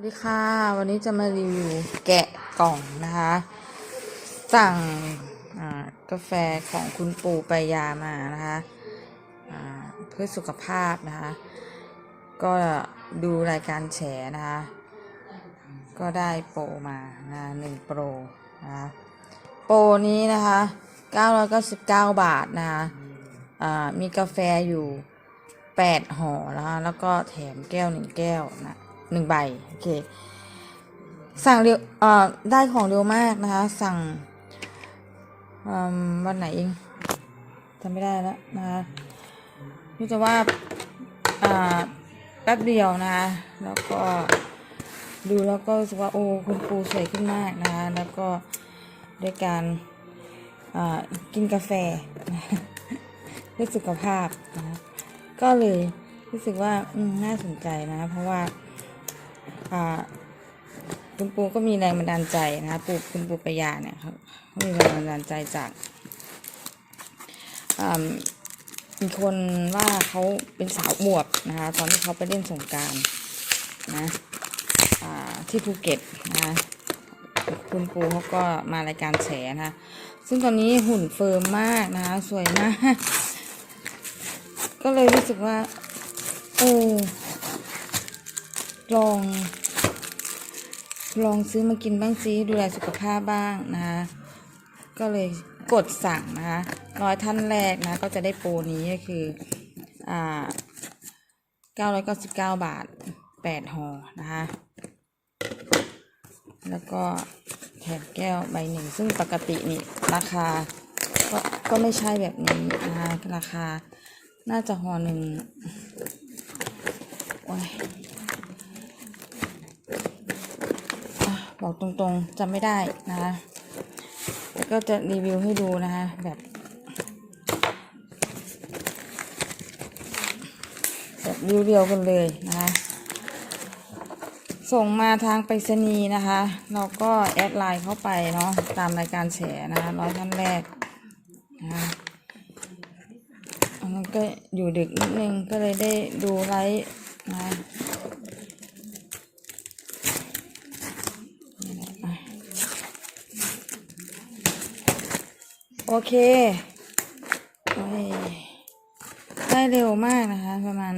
สวัสดีค่ะ วันนี้จะมารีวิวแกะกล่องนะคะ สั่งกาแฟของคุณปู่ไปายามานะคะเพื่อสุขภาพนะคะ ก็ดูรายการแฉนะคะ ก็ได้โปรมานะหนึ่งโปรนะคะโปรนี้นะคะ 999 บาทนะคะอ่ามีกาแฟอยู่ 8ห่อนะคะแล้วก็แถมแก้วหนึ่งแก้วนะ หนึ่งใบโอเคสั่งเร็วเอ่อได้ของเร็วมากนะคะ สั่งวันไหนเองจำไม่ได้แล้วนะคะรู้จะว่าอ่าแป๊บเดียวนะคะแล้วก็ดูแล้วก็รู้สึกว่าโอ้คุณปูสวยขึ้นมากนะคะแล้วก็ด้วยการอ่ากินกาแฟเพื่อสุขภาพนะะก็เลยรู้สึกว่าน่าสนใจนะ เพราะว่า คุณปูก็มีแรงบันดาลใจนะคะปูคุณปูปยาเนี่ยเขาเขามีแรงบันดาลใจจากมีคนว่าเขาเป็นสาวหมวกนะคะ ตอนที่เขาไปเล่นสงการนะที่ภูเก็ตนะคะคุณปูเขาก็มารายการแฉนะคะซึ่งตอนนี้หุ่นเฟิร์มมากนะคะสวยมาก ก็เลยรู้สึกว่า เออลอง ลองซื้อมากินบ้างซิดูแลสุขภาพบ้างนะคะก็เลยกดสั่งนะคะร้อยท่านแรกนะก็จะได้โปรนี้ก็คืออ่าเก้าร้อยเก้าสิบาทแปดห่อนะคะแล้วก็แถมแก้วใบหนึ่ง ซึ่งปกตินี่ราคาก็ก็ไม่ใช่แบบนี้นะคะราคาน่าจะห่อหนึ่งโอ้ยอะ บอกตรงๆจำไม่ได้นะคะแต่ก็จะรีวิวให้ดูนะคะแบบแบบเรียวๆกันเลยนะคะส่งมาทางไปรษณีย์นะคะ เราก็แอดไลน์เข้าไปเนาะตามรายการแฉนะคะร้อยท่านแรกนะคะอันนั้นก็อยู่ดึกนิดนึงก็เลยได้ดูไลฟ์นะคะนี่แหละอะ โอเคได้เร็วมากนะคะ ประมาณ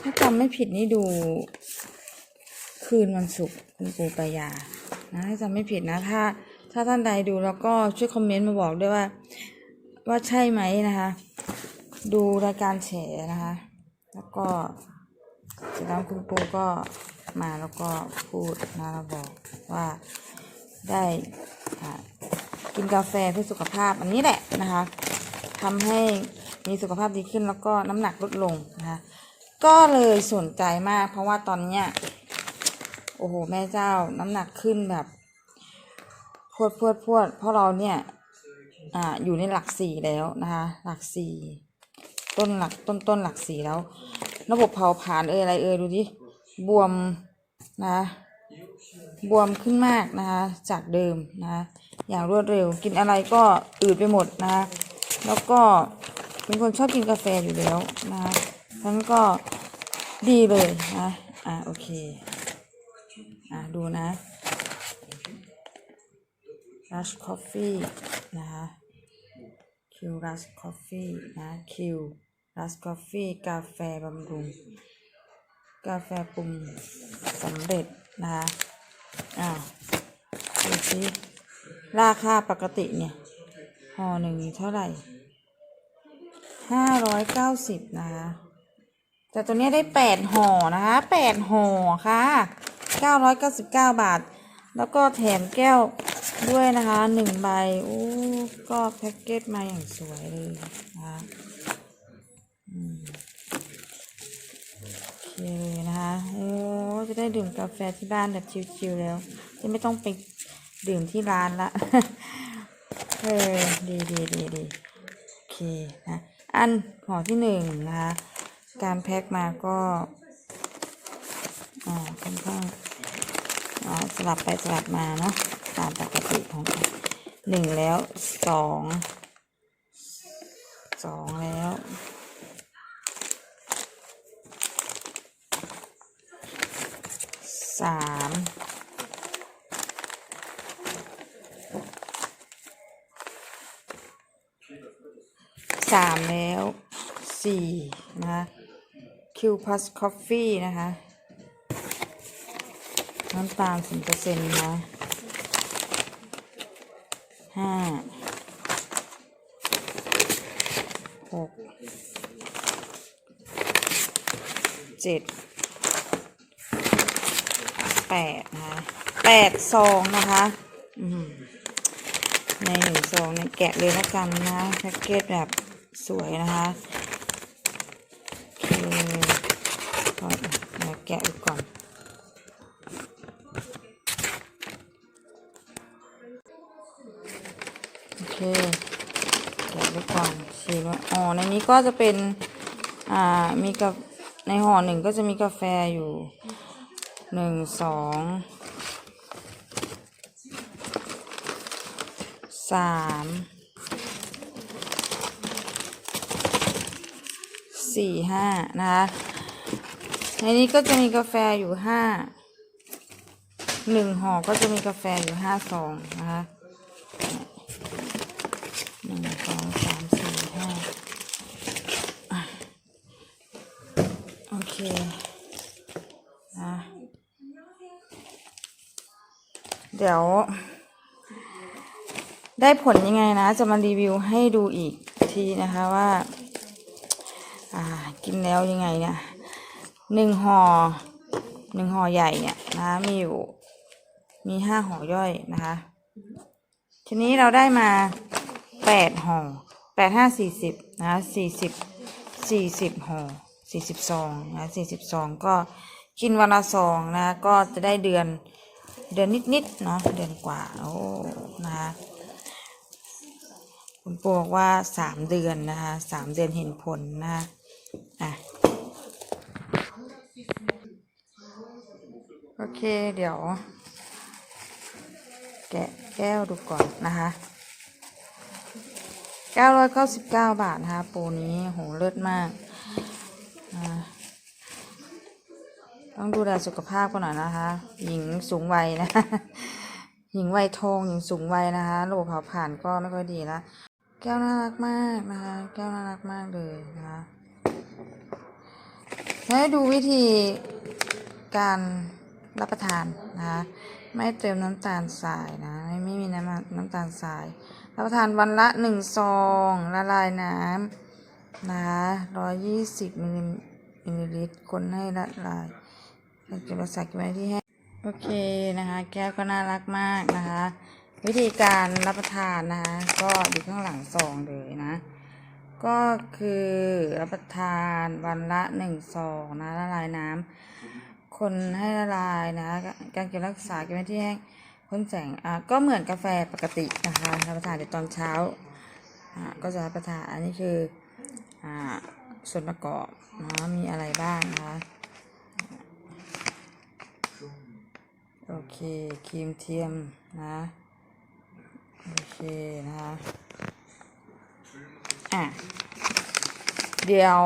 ถ้าจำไม่ผิดนี่ดู คืนวันศุกร์คุณปูปายานะถ้าจำไม่ผิดนะถ้าถ้าท่านใดดูแล้วก็ช่วยคอมเมนต์มาบอกด้วยว่า ว่าใช่ไหมนะคะ ดูรายการแฉนะคะ แล้วก็เสร็จแล้วคุณปูก็มาแล้วก็พูดนะแล้วบอกว่าได้ กินกาแฟเพื่อสุขภาพอันนี้แหละนะคะทำให้มีสุขภาพดีขึ้นแล้วก็น้ำหนักลดลงนะคะ ก็เลยสนใจมาก เพราะว่าตอนเนี้ยโอ้โหแม่เจ้าน้ำหนักขึ้นแบบ พวดพวดพวดเพราะเราเนี่ยอ่าอยู่ในหลักสี่แล้วนะคะ หลักสี่ต้นหลักต้นต้นหลักสี่แล้ว ระบบเผาผลาญเอยอะไรเอยดูดิบวมนะ บวมขึ้นมากนะคะจากเดิมนะคะอย่างรวดเร็วกินอะไรก็อืดไปหมดนะคะแล้วก็เป็นคนชอบกินกาแฟอยู่แล้วนะคะทั้นก็ดีเลยนะอ่าโอเคอะดูนะ Rush Coffee นะคะ Q Rush Coffee นะ Q Rush Coffee กาแฟบำรุง กาแฟปรุงสำเร็จนะคะอ้าวดูสิ ราคาปกติเนี่ยห่อหนึ่งเท่าไหร่ห้าร้อยเก้าสิบนะคะแต่ตัวเนี้ยได้แปดห่อนะคะแปดห่อค่ะเก้าร้อยเก้าสิบเก้าบาท แล้วก็แถมแก้วด้วยนะคะหนึ่งใบโอ้ก็แพ็กเกจมาอย่างสวยเลยนะคะโอเคเลยนะคะโอ้จะได้ดื่มกาแฟที่บ้านแบบชิลๆแล้ว จะไม่ต้องไป ดื่มที่ร้านละเออดีดีดีดีโอเคนะอันห่อที่หนึ่งนะคะการแพ็คมาก็อ่าค่อนข้างอ่าสลับไปสลับมาเนาะตามปกติของหนึ่งแล้วสองสองแล้วสาม สามแล้วสี่นะคะ Q plus coffee นะคะ น้ำตาลสิบเปอร์เซ็นต์นะห้าหกเจ็ดแปดนะคะแปดซองนะคะในหนึ่งซองเนี่ยแกะเลยล้วกันนะแพ็กเกจแบบ สวยนะคะโอเคก็เดี๋ยวแกะดูก่อน โอเคเดี๋ยวดูก่อนชีว่าอ๋อ ในนี้ก็จะเป็น อ่า มีกับในห่อหนึ่งก็จะมีกาแฟอยู่หนึ่งสองสาม สี่ห้านะคะในนี้ก็จะมีกาแฟอยู่ห้าหนึ่งห่อก็จะมีกาแฟอยู่ห้าซองนะคะหนึ่งสองสามสี่ห้าโอเคนะเดี๋ยว ได้ผลยังไงนะ จะมารีวิวให้ดูอีกทีนะคะว่า อ่า กินแล้วยังไงเนี่ยหนึ่งห่อหนึ่งห่อใหญ่เนี่ยนะมีอยู่มีห้าห่อย่อยนะคะ ทีนี้เราได้มาแปดห่อแปดห้าสี่สิบนะสี่สิบสี่สิบห่อสี่สิบซองนะสี่สิบซองก็กินวันละซองนะ ก็จะได้เดือนเดือนนิดๆเนาะเดือนกว่าโอ้นะคะคุณปู่บอกว่าสามเดือนนะคะสามเดือนเห็นผลนะคะ อะโอเคเดี๋ยว แกะแก้วดูก่อนนะคะเก้าร้อยเก้าสิบเก้าบาทนะคะปูนี้โหเลิศมาก ต้องดูแลสุขภาพกันหน่อยนะคะ หญิงสูงวัยนะ หญิงวัยทองหญิงสูงวัยนะคะระบบเผาผลาญก็ไม่ค่อยดีละแก้วน่ารักมากนะคะ แก้วน่ารักมากเลยนะคะ ให้ดูวิธีการรับประทานนะคะไม่เติมน้ำตาลทรายนะไม่ไม่มีน้ำน้ำตาลทราย รับประทานวันละหนึ่งซองละลายน้ำนะคะร้อยยี่สิบมิลลิมิลลิลิตรคนให้ละลายเก็บรักษาเก็บไว้ที่แห้งโอเคนะคะแก้วก็น่ารักมากนะคะ วิธีการรับประทานนะคะก็อยู่ข้างหลังซองเลยนะ ก็คือรับประทานวันละหนึ่งซองนะละลายน้ำคนให้ละลายนะ การเก็บรักษาเก็บไว้ที่แห้งพ่นแสงอะก็เหมือนกาแฟปกตินะคะรับประทานในตอนเช้าอะก็จะรับประทานอันนี้คืออ่าส่วนประกอบนะมีอะไรบ้างนะคะโอเคครีมเทียมนะ โอเคนะคะ เดี๋ยว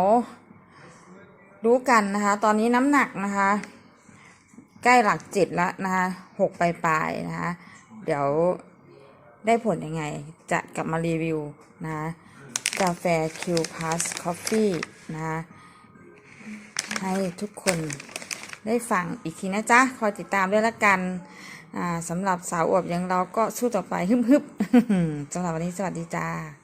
รู้กันนะคะ ตอนนี้น้ำหนักนะคะ ใกล้หลักเจ็ดแล้วนะคะหกปลายๆนะคะ เดี๋ยวได้ผลยังไง จะกลับมารีวิวนะคะกาแฟ Q Plus Coffee นะคะให้ทุกคนได้ฟังอีกทีนะจ๊ะ คอยติดตามด้วยละกันสำหรับสาวอวบอย่างเราก็สู้ต่อไปฮึบๆสำหรับวันนี้สวัสดีจ้า